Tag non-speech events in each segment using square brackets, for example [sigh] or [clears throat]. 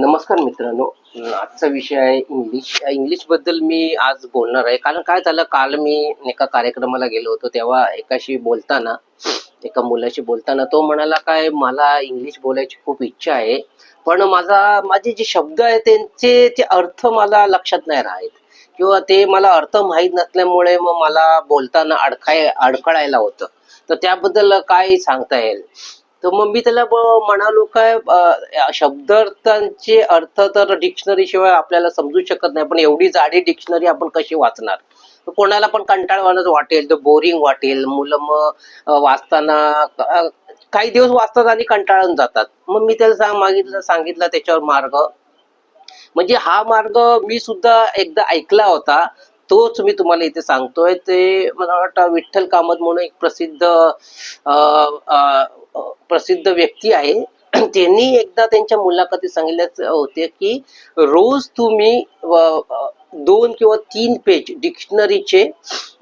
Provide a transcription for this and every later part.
नमस्कार मित्रांनो. आजचा विषय आहे इंग्लिश इंग्लिशबद्दल मी आज बोलणार आहे. कारण काय झालं काल मी एका कार्यक्रमाला गेलो होतो. तेव्हा एकाशी बोलताना एका मुलाशी बोलताना तो म्हणाला काय मला इंग्लिश बोलायची खूप इच्छा आहे. पण माझा माझे जे शब्द आहेत त्यांचे ते अर्थ मला लक्षात नाही राहत. किंवा ते मला अर्थ माहीत नसल्यामुळे मग मला बोलताना अडकाय अडखळायला होतं. तर त्याबद्दल काय सांगता येईल? तर मग मी त्याला म्हणालो काय शब्दार्थांचे अर्थ तर डिक्शनरी शिवाय आपल्याला समजू शकत नाही पण एवढी जाडी डिक्शनरी आपण कशी वाचणार? कोणाला पण कंटाळवाणच वाटेल तर बोरिंग वाटेल. मुलं मग वाचताना काही दिवस वाचतात आणि कंटाळून जातात. मग मी त्याला सांग मागितलं सांगितलं त्याच्यावर मार्ग. म्हणजे हा मार्ग मी सुद्धा एकदा ऐकला होता. तोच मी तुम्हाला इथे सांगतोय ते मला वाटतं विठ्ठल कामत म्हणून एक प्रसिद्ध अं, प्रसिद्ध व्यक्ती आहे. [clears throat] त्यांनी एकदा त्यांच्या मुलाखतीत सांगितले होते की रोज तुम्ही दोन किंवा तीन पेज डिक्शनरीचे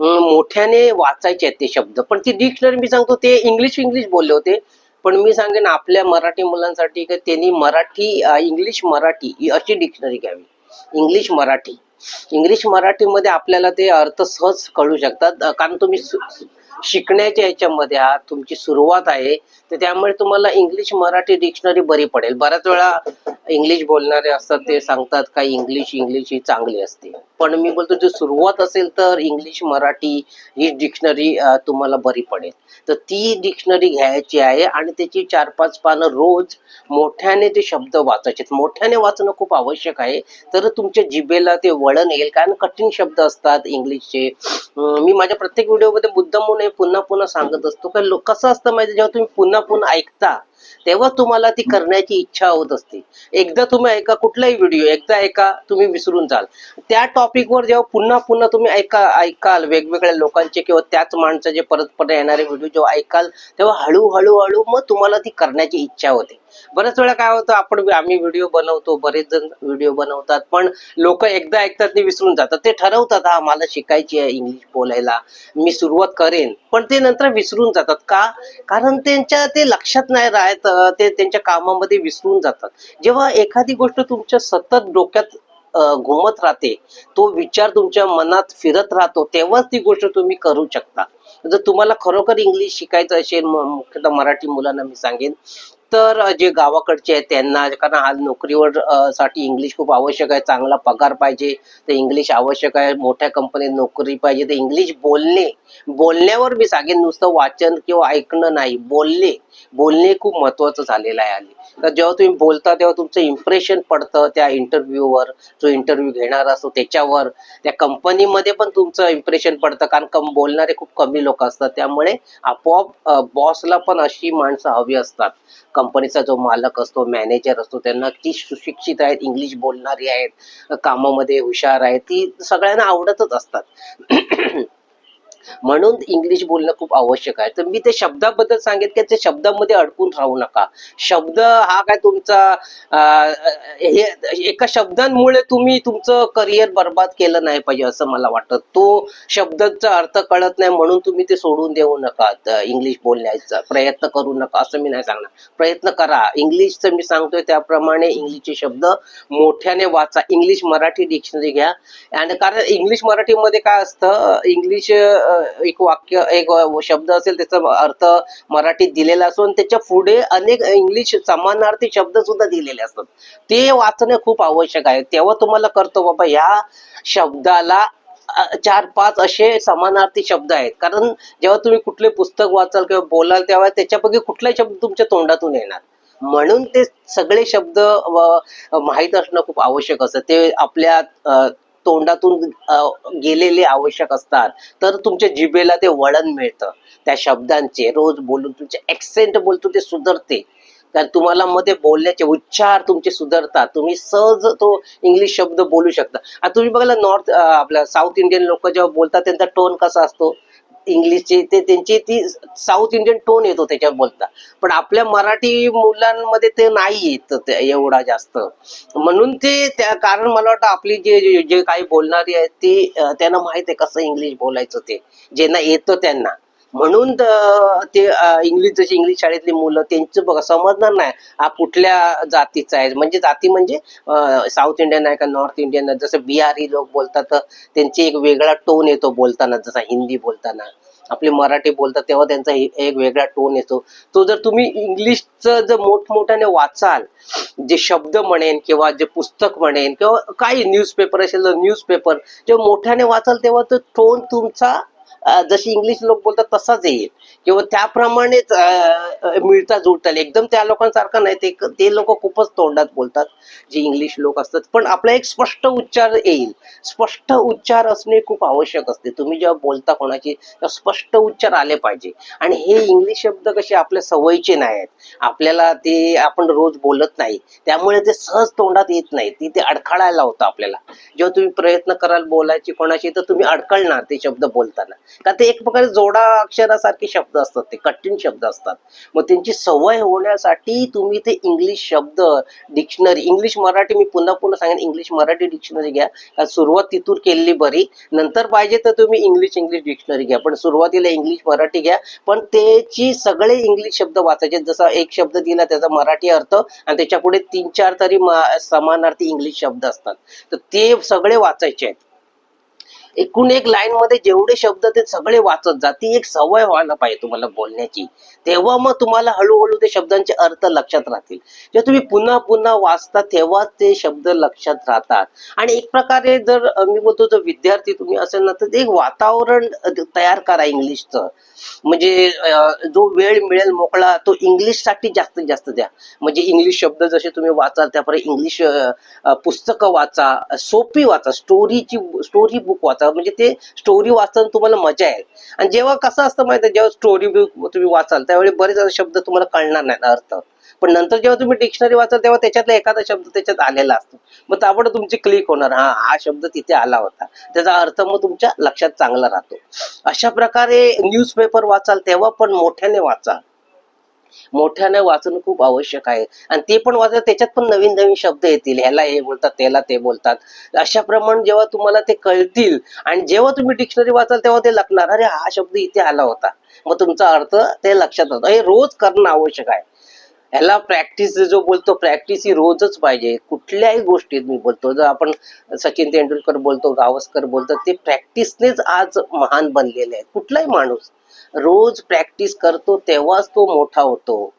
मोठ्याने वाचायचे आहेत ते शब्द. पण ती डिक्शनरी मी सांगतो ते इंग्लिश इंग्लिश बोलले होते. पण मी सांगेन आपल्या मराठी मुलांसाठी की त्यांनी मराठी इंग्लिश मराठी ही अशी डिक्शनरी घ्यावी. इंग्लिश मराठी. इंग्लिश मराठीमध्ये आपल्याला ते अर्थ सहज कळू शकतात. कारण तुम्ही शिकण्याच्या याच्यामध्ये आहात तुमची सुरुवात आहे. तर त्यामुळे तुम्हाला इंग्लिश मराठी डिक्शनरी बरी पडेल. बऱ्याच वेळा इंग्लिश बोलणारे असतात ते सांगतात का इंग्लिश इंग्लिश ही चांगली असते. पण मी बोलतो जी सुरुवात असेल तर इंग्लिश मराठी ही डिक्शनरी तुम्हाला बरी पडेल. तर ती डिक्शनरी घ्यायची आहे आणि त्याची चार पाच पानं रोज मोठ्याने ते शब्द वाचायचे. मोठ्याने वाचणं खूप आवश्यक आहे. तर तुमच्या जिभेला ते वळण येईल कारण कठीण शब्द असतात इंग्लिशचे मी माझ्या प्रत्येक व्हिडिओमध्ये मुद्दा म्हणून पुन्हा पुन्हा सांगत असतो का कसं असतं माहिती जेव्हा तुम्ही पुन्हा पुन्हा ऐकता? तेव्हा तुम्हाला ती करण्याची इच्छा होत असते. एकदा तुम्ही ऐका कुठलाही व्हिडिओ एकदा ऐका तुम्ही विसरून जाल. त्या टॉपिकवर जेव्हा पुन्हा पुन्हा तुम्ही ऐका ऐकाल वेगवेगळ्या लोकांचे किंवा त्याच माणसाचे परत परत येणारे व्हिडिओ जेव्हा ऐकाल तेव्हा हळूहळू हळू मग तुम्हाला ती करण्याची इच्छा होते. बऱ्याच वेळा काय होतं आपण आम्ही व्हिडिओ बनवतो बरेच जण व्हिडिओ बनवतात पण लोक एकदा ऐकतात ते विसरून जातात. ते ठरवतात हा मला शिकायची आहे इंग्लिश बोलायला. मी सुरुवात करेन. पण ते नंतर विसरून जातात. का? कारण त्यांच्या ते लक्षात नाही राहत ते त्यांच्या कामामध्ये विसरून जातात. जेव्हा एखादी गोष्ट तुमच्या सतत डोक्यात घुमत राहते तो विचार तुमच्या मनात फिरत राहतो तेव्हाच ती गोष्ट तुम्ही करू शकता. जर तुम्हाला खरोखर इंग्लिश शिकायचं असेल मुख्यतः मराठी मुलांना मी सांगेन तर जे गावाकडचे आहेत त्यांना कारण आज नोकरीवर साठी इंग्लिश खूप आवश्यक आहे चांगला पगार पाहिजे तर इंग्लिश आवश्यक आहे मोठ्या कंपनीत नोकरी पाहिजे तर इंग्लिश बोलणे बोलण्यावर मी सांगेन नुसतं वाचन किंवा ऐकणं नाही बोलणे बोलणे खूप महत्वाचं झालेलं आहे आली तर जेव्हा तुम्ही बोलता तेव्हा तुमचं इम्प्रेशन पडतं त्या इंटरव्ह्यूवर जो इंटरव्ह्यू घेणार असतो त्याच्यावर त्या कंपनीमध्ये पण तुमचं इम्प्रेशन पडतं कारण कम बोलणारे खूप कमी लोक असतात त्यामुळे आपोआप बॉसला पण अशी माणसं हवी असतात. कंपनीचा जो मालक असतो मॅनेजर असतो त्यांना ती सुशिक्षित आहेत इंग्लिश बोलणारी आहेत कामामध्ये हुशार आहेत ती सगळ्यांना आवडतच असतात. म्हणून इंग्लिश बोलणं खूप आवश्यक आहे. तर मी ते शब्दाबद्दल सांगेन की त्या शब्दामध्ये अडकून राहू नका. शब्द हा काय तुमचा हे एका शब्दांमुळे तुम्ही तुमचं करिअर बर्बाद केलं नाही पाहिजे असं मला वाटतं. तो शब्दांचा अर्थ कळत नाही म्हणून तुम्ही ते सोडून देऊ नका इंग्लिश बोलण्याचा प्रयत्न करू नका असं मी नाही सांगणार. प्रयत्न करा. इंग्लिशचं मी सांगतोय त्याप्रमाणे इंग्लिशचे शब्द मोठ्याने वाचा. इंग्लिश मराठी डिक्शनरी घ्या. आणि कारण इंग्लिश मराठीमध्ये काय असतं इंग्लिश एक वाक्य एक शब्द असेल त्याचा अर्थ मराठीत दिलेला असून त्याच्या पुढे अनेक इंग्लिश समानार्थी शब्द सुद्धा दिलेले असतात. ते वाचणं खूप आवश्यक आहे. तेव्हा तुम्हाला करतो बाबा ह्या शब्दाला चार पाच असे समानार्थी शब्द आहेत. कारण जेव्हा तुम्ही कुठले पुस्तक वाचाल किंवा बोलाल तेव्हा त्याच्यापैकी कुठलाही शब्द तुमच्या तोंडातून येणार. म्हणून ते सगळे शब्द माहीत असणं खूप आवश्यक असतं. ते आपल्या तोंडातून गेलेले आवश्यक असतात. तर तुमच्या जिभेला ते वळण मिळतं. त्या शब्दांचे रोज बोलून तुमचे ऍक्सेंट बोलतो ते सुधारते. कारण तुम्हाला मध्ये बोलण्याचे उच्चार तुमचे सुधारतात. तुम्ही सहज तो इंग्लिश शब्द बोलू शकता. आणि तुम्ही बघायला नॉर्थ आपल्या साऊथ इंडियन लोक जेव्हा बोलतात त्यांचा टोन कसा असतो? इंग्लिशचे ते त्यांची ती साऊथ इंडियन टोन येतो त्याच्यावर बोलता पण आपल्या मराठी मुलांमध्ये ते नाही येत एवढा जास्त. म्हणून ते त्या कारण मला वाटतं आपली जे जे- काही बोलणारी आहेत ती त्यांना माहीत आहे कसं इंग्लिश बोलायचं ते. ज्यांना येतं त्यांना. म्हणून ते इंग्लिश जशी इंग्लिश शाळेतली मुलं त्यांचं बघा समजणार नाही हा कुठल्या जातीचा आहे. म्हणजे जाती म्हणजे साऊथ इंडियन आहे का नॉर्थ इंडियन आहे? जसं बिहारी लोक बोलतात त्यांची एक वेगळा टोन येतो बोलताना जसा हिंदी बोलताना. आपली मराठी बोलतात तेव्हा त्यांचा एक वेगळा टोन येतो. तो जर तुम्ही इंग्लिशचं जर मोठमोठ्याने वाचाल जे शब्द म्हणेन किंवा जे पुस्तक म्हणेन किंवा काही न्यूजपेपर असेल तर न्यूजपेपर जेव्हा मोठ्याने वाचाल तेव्हा तो टोन तुमचा जशी इंग्लिश लोक बोलतात तसाच येईल किंवा त्याप्रमाणेच मिळता जुळता एकदम त्या लोकांसारखं नाही. ते ते लोक खूपच तोंडात बोलतात जे इंग्लिश लोक असतात. पण आपला एक स्पष्ट उच्चार येईल. स्पष्ट उच्चार असणे खूप आवश्यक असते. तुम्ही जेव्हा बोलता कोणाची तेव्हा स्पष्ट उच्चार आले पाहिजे. आणि हे इंग्लिश शब्द कसे आपल्या सवयीचे नाही आहेत. आपल्याला ते आपण रोज बोलत नाही. त्यामुळे ते सहज तोंडात येत नाही. ती ते अडखळायला होतं आपल्याला. जेव्हा तुम्ही प्रयत्न कराल बोलायची कोणाशी तर तुम्ही अडकळणार ते शब्द बोलताना. का ते एक प्रकारे जोडा अक्षरासारखे शब्द असतात ते कठीण शब्द असतात. मग त्यांची सवय होण्यासाठी तुम्ही ते इंग्लिश शब्द डिक्शनरी इंग्लिश मराठी मी पुन्हा पुन्हा सांगेन इंग्लिश मराठी डिक्शनरी घ्या. कारण सुरुवात तिथून केलेली बरी. नंतर पाहिजे तर तुम्ही इंग्लिश इंग्लिश डिक्शनरी घ्या. पण सुरुवातीला इंग्लिश मराठी घ्या. पण त्याची सगळे इंग्लिश शब्द वाचायचे. जसा एक शब्द दिला त्याचा मराठी अर्थ आणि त्याच्या पुढे तीन चार तरी समानार्थी इंग्लिश शब्द असतात. तर ते सगळे वाचायचे आहेत. एकूण एक लाईन मध्ये जेवढे शब्द ते सगळे वाचत जा. ती एक सवय व्हायला पाहिजे तुम्हाला बोलण्याची. तेव्हा मग तुम्हाला हळूहळू ते शब्दांचे अर्थ लक्षात राहतील. जेव्हा तुम्ही पुन्हा पुन्हा वाचता तेव्हा ते शब्द लक्षात राहतात. आणि एक प्रकारे जर मी बोलतो जर विद्यार्थी तुम्ही असेल ना तर एक वातावरण तयार करा इंग्लिशचं. म्हणजे जो वेळ मिळेल मोकळा तो इंग्लिशसाठी जास्तीत जास्त द्या. म्हणजे इंग्लिश शब्द जसे तुम्ही वाचाल त्याप्रमाणे इंग्लिश पुस्तकं वाचा सोपी वाचा. स्टोरीची स्टोरी बुक वाचा. म्हणजे ते स्टोरी वाचताना तुम्हाला मजा येईल. आणि जेव्हा कसं असतं माहिती जेव्हा स्टोरी बुक तुम्ही वाचाल त्यावेळी बरेच शब्द तुम्हाला कळणार नाही अर्थ. पण नंतर जेव्हा तुम्ही डिक्शनरी वाचाल तेव्हा त्याच्यातला एखादा शब्द त्याच्यात आलेला असतो. मग ताबड तुमची क्लिक होणार. हा हा शब्द तिथे आला होता. त्याचा अर्थ मग तुमच्या लक्षात चांगला राहतो. अशा प्रकारे न्यूजपेपर वाचाल तेव्हा पण मोठ्याने वाचाल मोठ्याने वाचणं खूप आवश्यक आहे. आणि ते पण वाचा त्याच्यात पण नवीन नवीन शब्द येतील. ह्याला हे बोलतात त्याला ते बोलतात. अशा प्रमाणे जेव्हा तुम्हाला ते कळतील आणि जेव्हा तुम्ही डिक्शनरी वाचाल तेव्हा ते लागणार अरे हा शब्द इथे आला होता. मग तुमचा अर्थ ते लक्षात होता हे रोज करणं आवश्यक आहे. ह्याला प्रॅक्टिस जो बोलतो प्रॅक्टिस ही रोजच पाहिजे. कुठल्याही गोष्टीत मी बोलतो जर आपण सचिन तेंडुलकर बोलतो गावस्कर बोलतो ते प्रॅक्टिसनेच आज महान बनलेले आहे कुठलाही माणूस रोज प्रॅक्टिस करतो तेव्हाच तो मोठा होतो.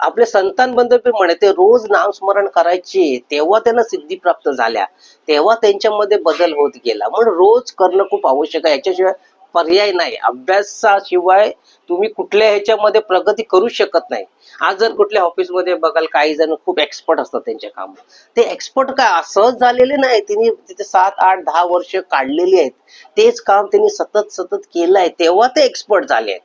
आपले संतांबद्दल पण म्हणे रोज नामस्मरण करायचे तेव्हा त्यांना सिद्धी प्राप्त झाल्या. तेव्हा त्यांच्यामध्ये बदल होत गेला. म्हणून रोज करणं खूप आवश्यक आहे. याच्याशिवाय पर्याय नाही. अभ्यासाशिवाय तुम्ही कुठल्या ह्याच्यामध्ये प्रगती करू शकत नाही. आज जर कुठल्या ऑफिसमध्ये बघाल काही जण खूप एक्सपर्ट असतात त्यांच्या काम ते एक्सपर्ट काय असंच झालेले नाही त्यांनी तिथे सात आठ दहा वर्ष काढलेली आहेत. तेच काम त्यांनी सतत सतत केलं आहे तेव्हा ते एक्सपर्ट झाले आहेत.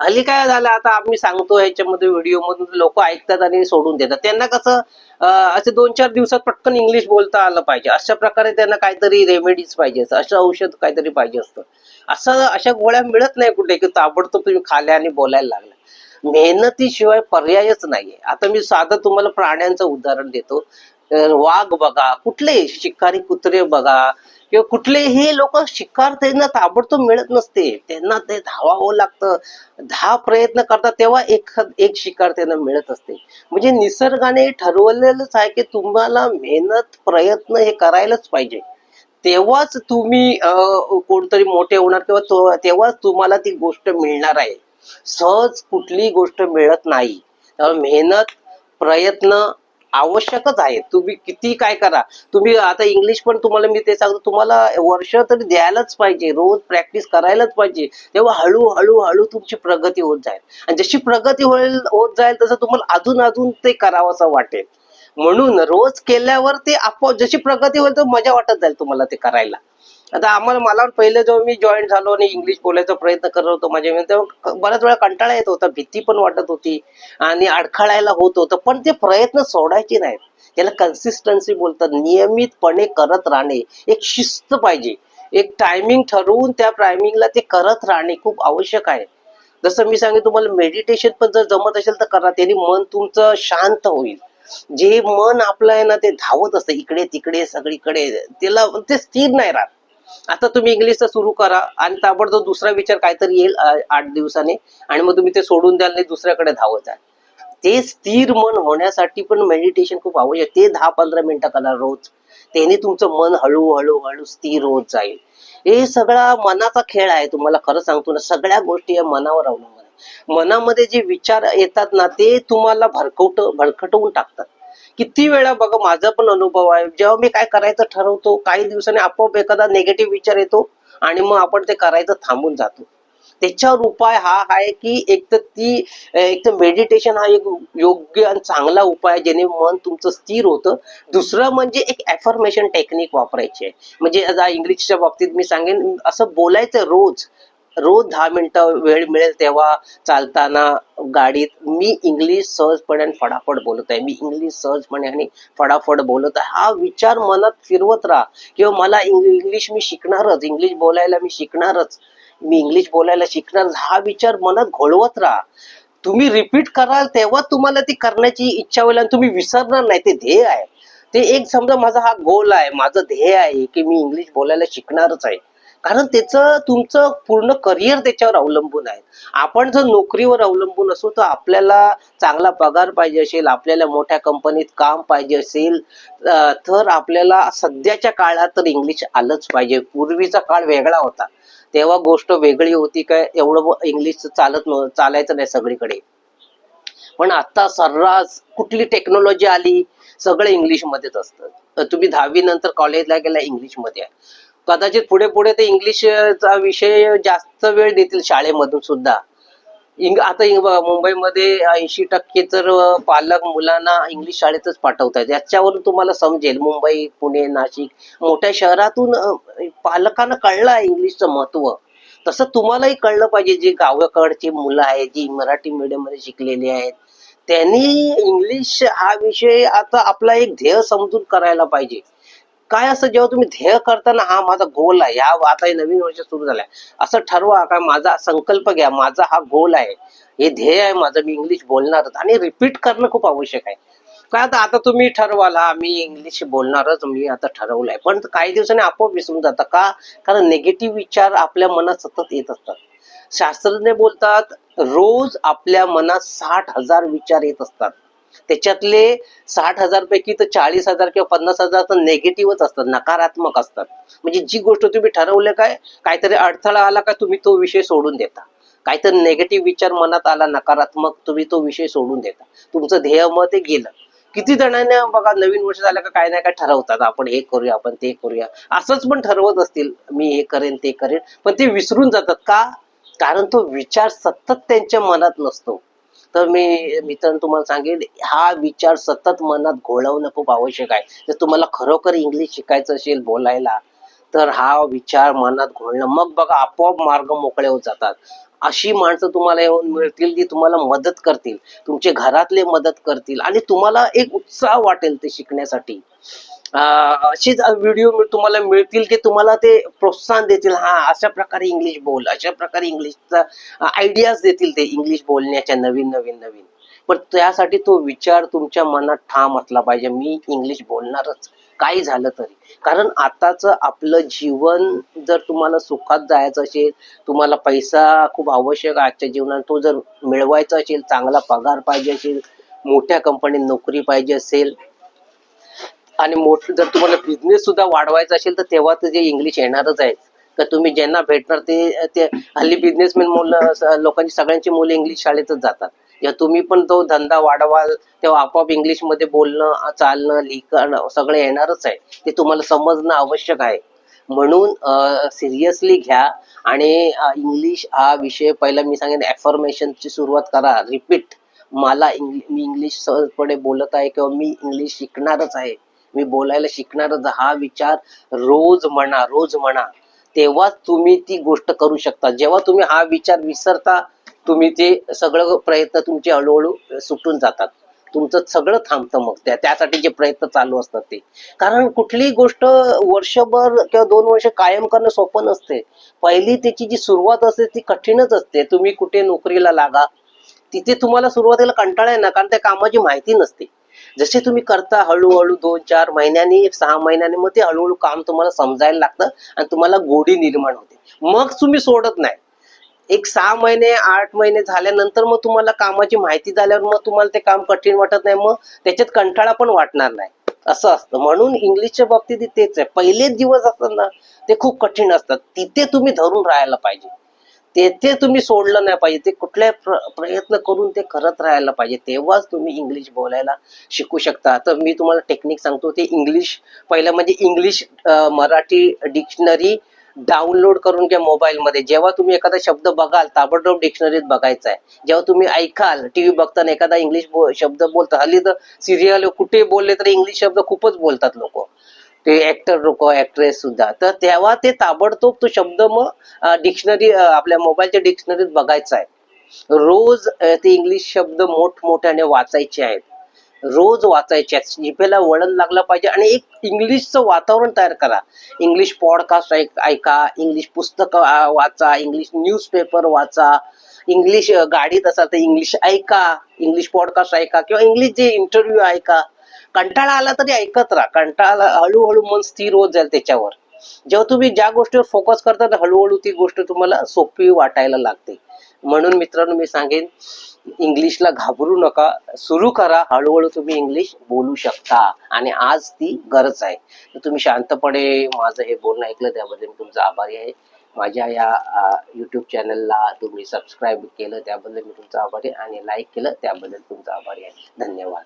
हल्ली काय झालं आता आम्ही सांगतो ह्याच्यामध्ये व्हिडिओ मधून लोक ऐकतात आणि सोडून देतात. त्यांना कसं असे दोन चार दिवसात पटकन इंग्लिश बोलता आलं पाहिजे. अशा प्रकारे त्यांना काहीतरी रेमेडीज पाहिजे असं औषध काहीतरी पाहिजे असतं. असं अशा गोळ्या मिळत नाही कुठे की ताबडतोब तुम्ही खाल्या आणि बोलायला लागला. मेहनतीशिवाय पर्यायच नाहीये. आता मी साधं तुम्हाला प्राण्यांचं उदाहरण देतो. वाघ बघा कुठले शिकारी कुत्रे बघा किंवा कुठलेही लोक शिकार त्यांना ताबडतोब मिळत नसते. त्यांना ते धावावं लागतं. दहा प्रयत्न करतात तेव्हा एक एक शिकार त्यांना मिळत असते. म्हणजे निसर्गाने ठरवलेलंच आहे की तुम्हाला मेहनत प्रयत्न हे करायलाच पाहिजे. तेव्हाच तुम्ही अं, कोणतरी मोठे होणार किंवा तेव्हाच तुम्हाला ती गोष्ट मिळणार आहे. सहज कुठलीही गोष्ट मिळत नाही. मेहनत प्रयत्न आवश्यकच आहे. तुम्ही किती काय करा. तुम्ही आता इंग्लिश पण तुम्हाला मी ते सांगतो तुम्हाला वर्ष तरी द्यायलाच पाहिजे. रोज प्रॅक्टिस करायलाच पाहिजे. तेव्हा हळू हळू हळू तुमची प्रगती होत जाईल. आणि जशी प्रगती होईल होत जाईल तसं तुम्हाला अजून अजून ते करावंसं वाटेल. म्हणून रोज केल्यावर ते आपोआप जशी प्रगती होईल तर मजा वाटत जाईल तुम्हाला ते करायला. आता आम्हाला मला पहिले जेव्हा मी जॉईन झालो आणि इंग्लिश बोलायचा प्रयत्न करत होतो माझ्या मी तेव्हा बऱ्याच वेळा कंटाळा येत होता भीती पण वाटत होती आणि अडखळायला होत होतं. पण ते प्रयत्न सोडायचे नाहीत. त्याला कन्सिस्टन्सी बोलतात नियमितपणे करत राहणे एक शिस्त पाहिजे. एक टायमिंग ठरवून त्या टायमिंगला ते करत राहणे खूप आवश्यक आहे. जसं मी सांगितलं तुम्हाला मेडिटेशन पण जर जमत असेल तर करा त्याने मन तुमचं शांत होईल. जे मन आपलं आहे ना ते धावत असतं इकडे तिकडे सगळीकडे. त्याला ते स्थिर नाही राहत. आता तुम्ही इंग्लिशचा सुरू करा आणि ताबडतोब दुसरा विचार काहीतरी येईल आठ दिवसाने. आणि मग तुम्ही ते सोडून द्याल नाही दुसऱ्याकडे धावत आहे ते स्थिर मन होण्यासाठी पण मेडिटेशन खूप आवश्यक. ते दहा पंधरा मिनिटं करा रोज. त्याने तुमचं मन हळू हळू हळू स्थिर होत जाईल. हे सगळा मनाचा खेळ आहे तुम्हाला खरं सांगतो ना. सगळ्या गोष्टी या मनावर अवलंबून मनामध्ये जे विचार येतात ना ते तुम्हाला भरकवट भरकटवून टाकतात. किती वेळा बघा माझा पण अनुभव आहे. जेव्हा मी काय करायचं ठरवतो काही दिवसांनी आपोआप एखादा निगेटिव्ह विचार येतो आणि मग आपण ते करायचं थांबून जातो. त्याच्यावर उपाय हा आहे की एक तर ती एक तर मेडिटेशन हा एक योग्य आणि चांगला उपाय आहे मन तुमचं स्थिर होतं. दुसरं म्हणजे एक ॲफर्मेशन टेक्निक वापरायची आहे. म्हणजे आता इंग्लिशच्या बाबतीत मी सांगेन असं बोलायचं रोज रोज दहा मिनिटं वेळ मिळेल तेव्हा चालताना गाडीत मी इंग्लिश सहजपणे आणि फटाफट बोलत आहे. मी इंग्लिश सहजपणे आणि फटाफट बोलत आहे. हा विचार मनात फिरवत राहा. किंवा मला इंग्लिश मी शिकणारच. इंग्लिश बोलायला मी शिकणारच. मी इंग्लिश बोलायला शिकणार हा विचार मनात घोळवत राहा. तुम्ही रिपीट कराल तेव्हा तुम्हाला ती करण्याची इच्छा होईल आणि तुम्ही विसरणार नाही. ते ध्येय आहे. ते एक समजा माझा हा गोल आहे. माझं ध्येय आहे की मी इंग्लिश बोलायला शिकणारच आहे. कारण त्याचं तुमचं पूर्ण करिअर त्याच्यावर अवलंबून आहे. आपण जर नोकरीवर अवलंबून असू तर आपल्याला चांगला पगार पाहिजे असेल आपल्याला मोठ्या कंपनीत काम पाहिजे असेल तर आपल्याला सध्याच्या काळात तर इंग्लिश आलंच पाहिजे. पूर्वीचा काळ वेगळा होता. तेव्हा गोष्ट वेगळी होती काय एवढं इंग्लिश चालत चालायचं नाही सगळीकडे. पण आता सर्रास कुठली टेक्नॉलॉजी आली सगळं इंग्लिश मध्येच असतं. तुम्ही दहावी नंतर कॉलेजला गेला इंग्लिशमध्ये आहे. कदाचित पुढे पुढे ते इंग्लिशचा विषय जास्त वेळ देतील शाळेमधून सुद्धा. इंग आता मुंबईमध्ये ऐंशी टक्के तर पालक मुलांना इंग्लिश शाळेतच पाठवतात याच्यावरून तुम्हाला समजेल मुंबई पुणे नाशिक मोठ्या शहरातून पालकांना कळलं आहे इंग्लिशचं महत्त्व तसं तुम्हालाही कळलं पाहिजे जे गावाकडची मुलं आहेत जी मराठी मीडियममध्ये शिकलेली आहेत त्यांनी इंग्लिश हा विषय आता आपला एक ध्येय समजून करायला पाहिजे. काय असं जेव्हा तुम्ही ध्येय करताना हा माझा गोल आहे या आता हे नवीन वर्ष सुरू झालाय. असं ठरवा काय माझा संकल्प घ्या माझा हा गोल आहे. हे ध्येय आहे माझं मी इंग्लिश बोलणारच. आणि रिपीट करणं खूप आवश्यक आहे. काय आता आता तुम्ही ठरवाल हा मी इंग्लिश बोलणारच मी आता ठरवलंय. पण काही दिवसांनी आपोआप विसरून जातं का? कारण निगेटिव्ह विचार आपल्या मनात सतत येत असतात. शास्त्रज्ञ बोलतात रोज आपल्या मनात साठ हजार विचार येत असतात. त्याच्यातले साठ हजार पैकी तर चाळीस हजार किंवा पन्नास हजार तर नेगेटिव्हच असतात नकारात्मक असतात. म्हणजे जी गोष्ट तुम्ही ठरवलं काय काहीतरी अडथळा आला का तुम्ही तो विषय सोडून देता. काहीतरी नेगेटिव्ह विचार मनात आला नकारात्मक तुम्ही तो विषय सोडून देता. तुमचं ध्येय मग ते गेलं. किती जणांना बघा नवीन वर्ष झालं का काय नाही काय ठरवतात आपण हे करूया आपण ते करूया. असंच पण ठरवत असतील मी हे करेन ते करेन पण ते विसरून जातात का? कारण तो विचार सतत त्यांच्या मनात नसतो. तर मी मित्रांनो तुम्हाला सांगेल हा विचार सतत मनात घोळवणं खूप आवश्यक आहे. जर तुम्हाला खरोखर इंग्लिश शिकायचं असेल बोलायला तर हा विचार मनात घोळणं मग बघा आपोआप मार्ग मोकळे होत जातात. अशी माणसं तुम्हाला येऊन मिळतील जी तुम्हाला मदत करतील. तुमचे घरातले मदत करतील आणि तुम्हाला एक उत्साह वाटेल ते शिकण्यासाठी. अं, अशीच व्हिडिओ तुम्हाला मिळतील की तुम्हाला ते प्रोत्साहन देतील. हा अशा प्रकारे इंग्लिश बोल. अशा प्रकारे इंग्लिशचा आयडियाज देतील ते इंग्लिश बोलण्याच्या नवीन नवीन नवीन. पण त्यासाठी तो विचार तुमच्या मनात ठाम असला पाहिजे. मी इंग्लिश बोलणारच. काही झालं तरी. कारण आताच आपलं जीवन जर तुम्हाला सुखात जायचं असेल तुम्हाला पैसा खूप आवश्यक आहे आजच्या जीवनात तो जर मिळवायचा असेल चांगला पगार पाहिजे असेल मोठ्या कंपनीत नोकरी पाहिजे असेल आणि मोठ जर तुम्हाला बिझनेस सुद्धा वाढवायचा असेल तर तेव्हा तर जे इंग्लिश येणारच आहे तर तुम्ही ज्यांना भेटणार ते ते हल्ली बिझनेसमॅन मुलं लोकांची सगळ्यांची मुलं इंग्लिश शाळेतच जातात. जेव्हा तुम्ही पण तो धंदा वाढवाल तेव्हा आपोआप इंग्लिशमध्ये बोलणं चालणं लिहिणं सगळं येणारच आहे. ते तुम्हाला समजणं आवश्यक आहे. म्हणून सिरियसली घ्या आणि इंग्लिश हा विषय पहिला मी सांगेन ॲफर्मेशनची सुरुवात करा. रिपीट मला इंग्लिश मी इंग्लिश सहजपणे बोलत आहे किंवा मी इंग्लिश शिकणारच आहे. मी बोलायला शिकणारच हा विचार रोज म्हणा रोज म्हणा. तेव्हाच तुम्ही ती गोष्ट करू शकता. जेव्हा तुम्ही हा विचार विसरता तुम्ही ते सगळं प्रयत्न तुमचे हळूहळू सुटून जातात. तुमचं सगळं थांबतं मग. त्या त्यासाठी जे प्रयत्न चालू असतात ते. कारण कुठलीही गोष्ट वर्षभर किंवा दोन वर्ष कायम करणं सोपं नसते. पहिली त्याची जी सुरुवात असते ती कठीणच असते. तुम्ही कुठे नोकरीला लागा तिथे तुम्हाला सुरुवातीला कंटाळा येणार कारण त्या कामाची माहिती नसते. जसे तुम्ही करता हळूहळू दोन चार महिन्यांनी सहा महिन्यांनी मग ते हळूहळू काम तुम्हाला समजायला लागतं आणि तुम्हाला गोडी निर्माण होते. मग तुम्ही सोडत नाही. एक सहा महिने आठ महिने झाल्यानंतर मग तुम्हाला कामाची माहिती झाल्यावर मग तुम्हाला ते काम कठीण वाटत नाही मग त्याच्यात कंटाळा पण वाटणार नाही. असं असतं. म्हणून इंग्लिशच्या बाबतीत तेच आहे. पहिले दिवस असतात ना ते खूप कठीण असतात. तिथे तुम्ही धरून राहायला पाहिजे. तेथे तुम्ही सोडलं नाही पाहिजे. ते कुठले प्र प्रयत्न करून ते करत राहायला पाहिजे. तेव्हाच तुम्ही इंग्लिश बोलायला शिकू शकता. तर मी तुम्हाला टेक्निक सांगतो. ते इंग्लिश पहिलं म्हणजे इंग्लिश मराठी डिक्शनरी डाउनलोड करून घ्या मोबाईलमध्ये जेव्हा तुम्ही एखादा शब्द बघाल ताबडतोब डिक्शनरीत बघायचा आहे. जेव्हा तुम्ही ऐकाल टीव्ही बघताना एखादा इंग्लिश बो- शब्द बोलता हल्ली तर सिरियल कुठे बोलले तर इंग्लिश शब्द खूपच बोलतात लोक. ते ऍक्टर लोक ऍक्ट्रेस सुद्धा. तर तेव्हा ते ताबडतोब तो शब्द मग डिक्शनरी आपल्या मोबाईलच्या डिक्शनरीत बघायचा आहे. रोज ते इंग्लिश शब्द मोठमोठ्याने वाचायचे आहेत. रोज वाचायचे आहेत. जिभेला वळण लागलं पाहिजे आणि एक इंग्लिशचं वातावरण तयार करा. इंग्लिश पॉडकास्ट ऐक ऐका. इंग्लिश पुस्तकं वाचा. इंग्लिश न्यूजपेपर वाचा. इंग्लिश गाडीत असाल तर इंग्लिश ऐका. इंग्लिश पॉडकास्ट ऐका. किंवा इंग्लिश जे इंटरव्ह्यू ऐका. कंटाळा आला तरी ऐकत राहा. कंटाळा हळूहळू मन स्थिर होत जाईल त्याच्यावर. जेव्हा तुम्ही ज्या गोष्टीवर फोकस करता हळूहळू ती गोष्ट तुम्हाला सोपी वाटायला लागते. म्हणून मित्रांनो मी सांगेन इंग्लिशला घाबरू नका. सुरू करा. हळूहळू तुम्ही इंग्लिश बोलू शकता. आणि आज ती गरज आहे. तुम्ही शांतपणे माझं हे बोलणं ऐकलं त्याबद्दल मी तुमचा आभारी आहे. माझ्या या युट्यूब चॅनलला तुम्ही सबस्क्राईब केलं त्याबद्दल मी तुमचा आभारी आणि लाईक केलं त्याबद्दल तुमचा आभारी आहे. धन्यवाद.